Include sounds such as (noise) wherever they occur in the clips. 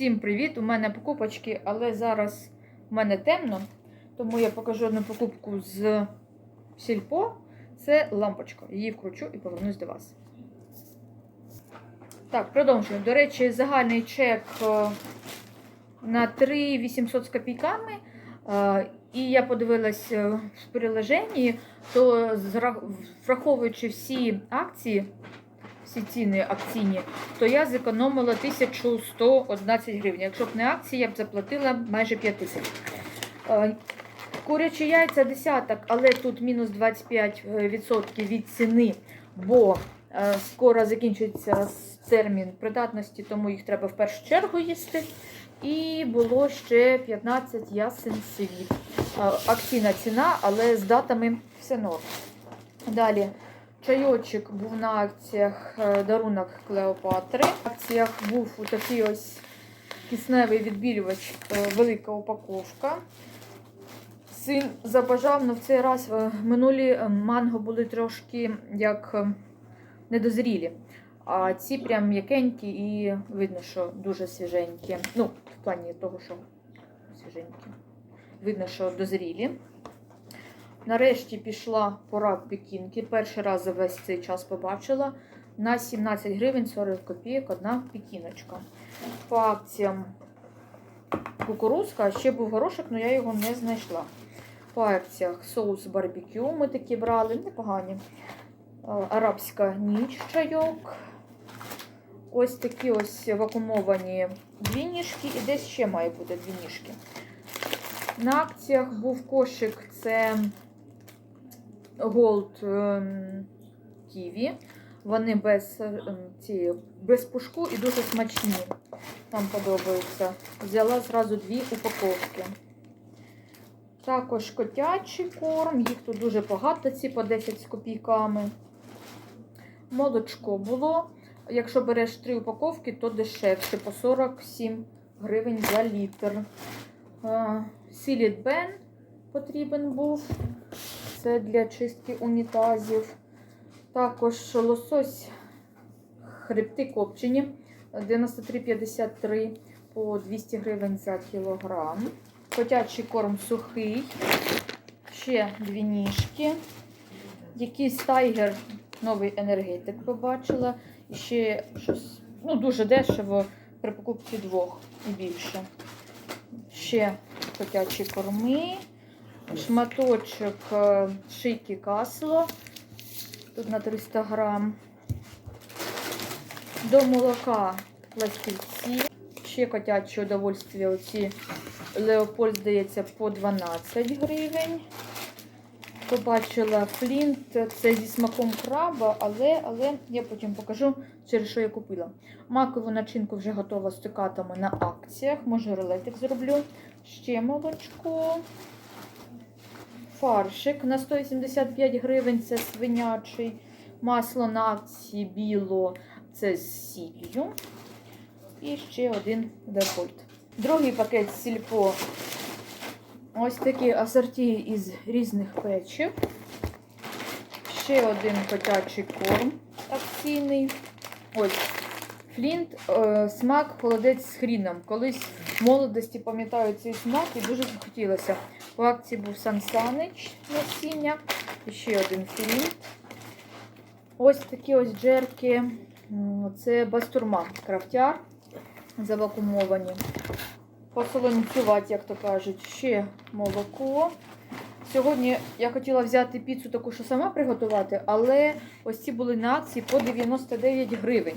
Всім привіт! У мене покупочки, але зараз у мене темно, тому я покажу одну покупку з сільпо. Це лампочка. Її вкручу і повернусь до вас. Так, продовжую. До речі, загальний чек е, на 3 800 з копійками. Е, І я подивилась е, в приложенні, то враховуючи всі акції, всі ціни акційні, то я зекономила 1111 гривень. Якщо б не акції, я б заплатила майже 5 тисяч. Е, Курячі яйця десяток, але тут мінус 25% від ціни, бо е, скоро закінчується термін придатності, тому їх треба в першу чергу їсти. І було ще 15 ясен світ. Е, Акційна ціна, але з датами все норм. Далі. Чайочок був на акціях е, дарунок Клеопатри. В акціях був такий ось кисневий відбілювач, е, велика упаковка. Син забажав, але в цей раз е, минулі манго були трошки як недозрілі. А ці прям м'якенькі і видно, що дуже свіженькі. Ну, в плані того, що свіженькі. Видно, що дозрілі. Нарешті пішла пора пекінки. Перший раз за весь цей час побачила. На 17 гривень 40 копійок одна пекіночка. По акціям кукурузка, ще був горошок, але я його не знайшла. По акціях соус барбекю ми такі брали, непогані. Арабська ніч чайок. Ось такі ось вакуумовані дві ніжки і десь ще має бути дві ніжки. На акціях був кошик, це Gold ем, Kiwi. Вони без, ем, ці, без пушку і дуже смачні. Нам подобається. Взяла зразу дві упаковки. Також котячий корм, їх тут дуже багато, ці по 10 з копійками. Молочко було. Якщо береш три упаковки, то дешевше, по 47 гривень за літр. Сіліт Бен потрібен був. Це для чистки унітазів. Також лосось хребти копчені 93,53 по 200 гривень за кілограм. Котячий корм сухий. Ще дві ніжки. Якийсь тайгер, новий енергетик побачила. І ще щось ну, дуже дешево при покупці двох і більше. Ще котячі корми, шматочок е, шийки касло. Тут на 300 грам. До молока пластівці. Ще котяче удовольствие. Оці Леопольд, здається, по 12 гривень. Побачила флінт, це зі смаком краба, але, але я потім покажу, через що я купила. Макову начинку вже готова з цукатами на акціях. Може, рулетик зроблю. Ще молочко. Фаршик на 185 гривень це свинячий. Масло на біло це з сіллю. І ще один Леопольд. Другий пакет сільпо. Ось такі асорті із різних печів. Ще один котячий корм акційний. Ось флінт, е, смак холодець з хріном. Колись в молодості пам'ятаю цей смак і дуже захотілося. По акції був Сансанич насіння. І ще один флінт. Ось такі ось джерки. Це бастурма крафтяр завакумовані. Посолонцювати, як то кажуть, ще молоко. Сьогодні я хотіла взяти піцу таку, що сама приготувати, але ось ці були на акції по 99 гривень.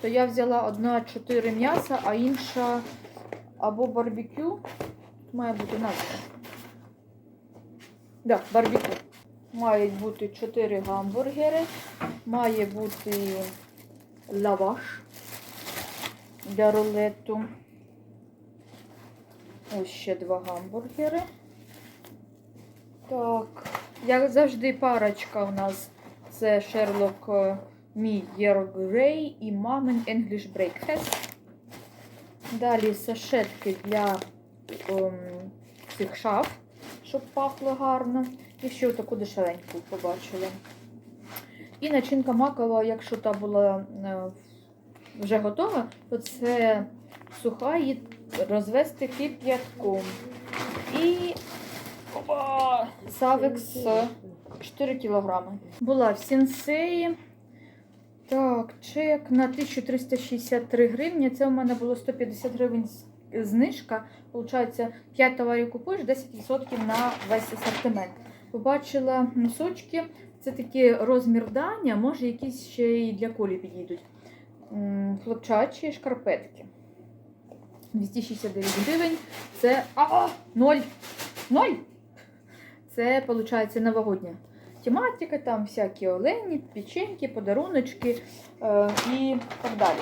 То я взяла одна 4 м'яса, а інша або барбекю. Має бути назва. Да, барбекю. Мають бути 4 гамбургери, має бути лаваш для рулету. Ось ще два гамбургери. Так, як завжди, парочка у нас це Sherlock е, мій Grey і Мамин English Breakfast. Далі сашетки для ем, цих шаф, щоб пахло гарно. І ще таку дешевеньку побачила. І начинка макова, якщо та була е, вже готова, то це суха і розвести кип'ятком. І опа, савекс 4 кілограми. Була в сенсеї. Так, чек на 1363 гривні. Це у мене було 150 гривень знижка. Получається, 5 товарів купуєш, 10% на весь асортимент. Побачила носочки. Це такий розмір Даня, може якісь ще й для колі підійдуть. Хлопчачі шкарпетки. 269 гривень. Це. А! Ноль! Ноль! Це, виходить, новогодня тематика, там всякі олені, печеньки, подаруночки е, і так далі.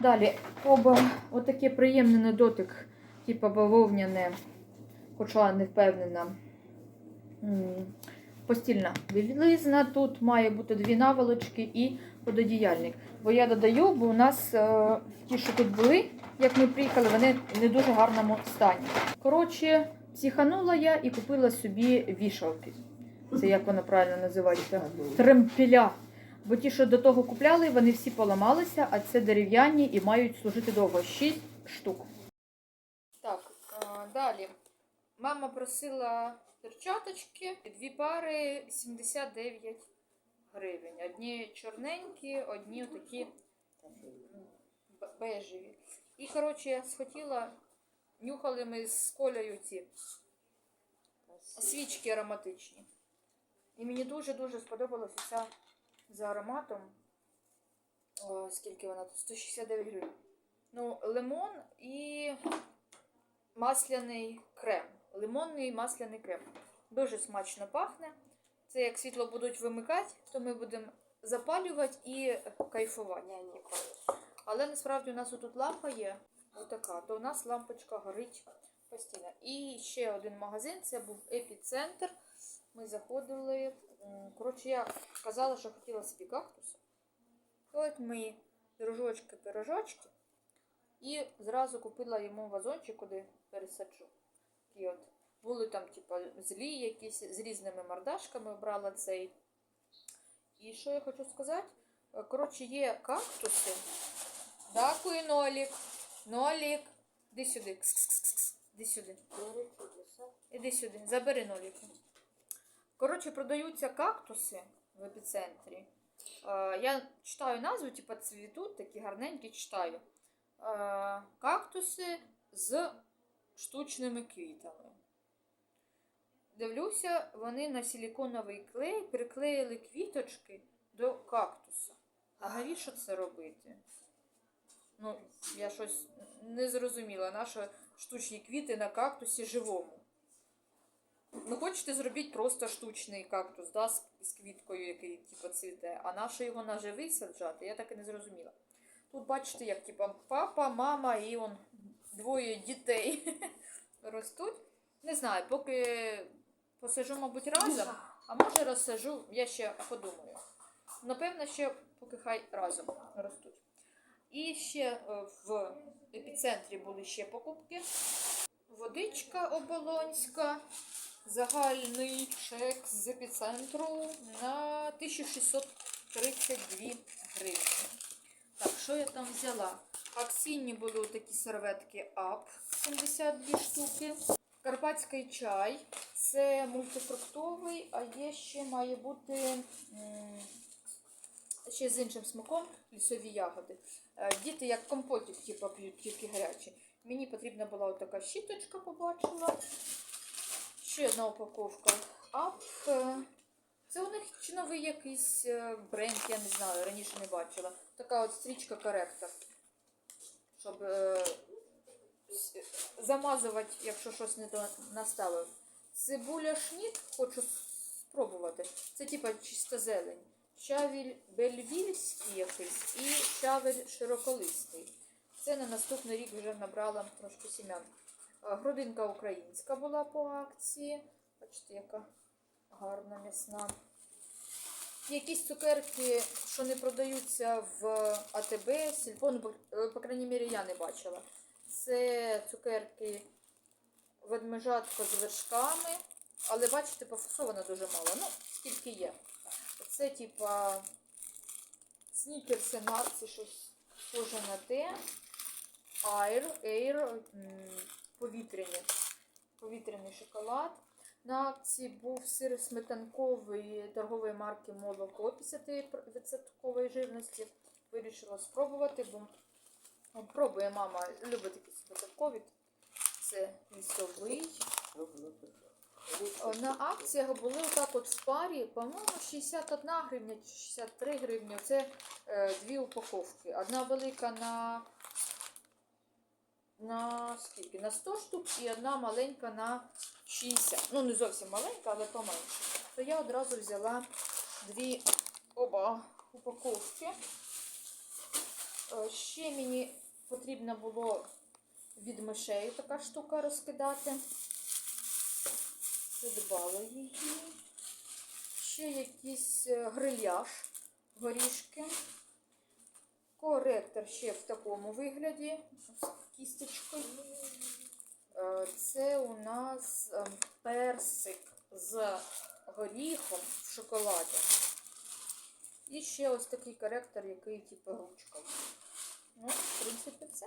Далі, оба отаке приємне на дотик, типу бавовняне, хоча не впевнена. Постільна білизна. Тут має бути дві наволочки і пододіяльник. Бо я додаю, бо у нас е, ті, що тут були, як ми приїхали, вони в не дуже гарному стані. Коротше, психанула я і купила собі вішалки. Це як воно правильно називається? Тремпеля. Бо ті, що до того купляли, вони всі поламалися, а це дерев'яні і мають служити довго. Шість штук. Так, далі. Мама просила перчаточки, дві пари 79 гривень. Одні чорненькі, одні такі бежеві. І, коротше, я схотіла, нюхали ми з колею ці свічки ароматичні. І мені дуже-дуже сподобалася ця за ароматом. О, скільки вона тут? 169 гривень. Ну, лимон і масляний крем. Лимонний масляний крем. Дуже смачно пахне. Це як світло будуть вимикати, то ми будемо запалювати і кайфувати. Але насправді у нас тут лампа є. Отака. То у нас лампочка горить постійно. І ще один магазин це був епіцентр. Ми заходили. Коротше, я казала, що хотіла собі кактус. От ми пирожочки, пирожочки. І зразу купила йому вазончик, куди пересаджу. І от були там, типу, злі якісь з різними мордашками, брала цей. І що я хочу сказати? Коротше, є кактуси. Дякую, Нолік. Нолік. Іди сюди. Кс-кс-кс-кс. Іди сюди. Іди сюди. Забери Ноліку. Коротше, продаються кактуси в епіцентрі. Е, я читаю назву, типу цвітуть, такі гарненькі читаю. Е, кактуси з штучними квітами. Дивлюся, вони на силіконовий клей приклеїли квіточки до кактуса. А навіщо це робити? Ну, я щось не зрозуміла, нащо штучні квіти на кактусі живому. Хочете зробіть просто штучний кактус, да, з, з квіткою, який типу, цвіте, а нащо його на живий саджати, я так і не зрозуміла. Тут бачите, як типу, папа, мама і он двоє дітей (laughs) ростуть. Не знаю, поки посажу, мабуть, разом, а може розсажу, я ще подумаю. Напевно, ще поки хай разом ростуть. І ще е, в епіцентрі були ще покупки. Водичка оболонська. Загальний чек з епіцентру на 1632 гривні. Так, що я там взяла? Акційні були такі серветки АП 72 штуки. Карпатський чай. Це мультифруктовий, а є ще має бути ще з іншим смаком лісові ягоди. Е, Діти як компотик, типу, п'ють тільки гарячі. Мені потрібна була отака щіточка, побачила. Ще одна упаковка. Ап. Це у них чи новий якийсь е, бренд, я не знаю, раніше не бачила. Така от стрічка коректор. Щоб е, замазувати, якщо щось не то наставив. Цибуля шніт хочу спробувати. Це типа чиста зелень. Щавіль бельвільський якийсь і щавель широколистий. Це на наступний рік вже набрала трошки сім'ян. Грудинка українська була по акції. Бачите, яка гарна м'ясна. Якісь цукерки, що не продаються в АТБ, Сільпо, ну, по, е, по крайній мірі, я не бачила. Це цукерки ведмежатка з вершками. Але бачите, пофасовано дуже мало. Ну, скільки є. Це типа снікерси, нарці, щось схоже на те. Air, Air м, повітряні, повітряний шоколад. На акції був сир сметанковий торгової марки Молоко 50% жирності. Вирішила спробувати, бо пробує мама, любить такі сметанкові. Це лісовий. На акціях були отак от в парі, по-моєму, 61 гривня чи 63 гривні. Це е, дві упаковки. Одна велика на, на скільки? На 100 штук і одна маленька на 60. Ну, не зовсім маленька, але поменше. То я одразу взяла дві оба упаковки. Е, Ще мені потрібно було від мишей така штука розкидати. Придбала її. Ще якийсь е, гриляш, горішки. Коректор ще в такому вигляді з кісточкою. Е, Це у нас е, персик з горіхом в шоколаді. І ще ось такий коректор, який типу ручка. Ну, в принципі, все.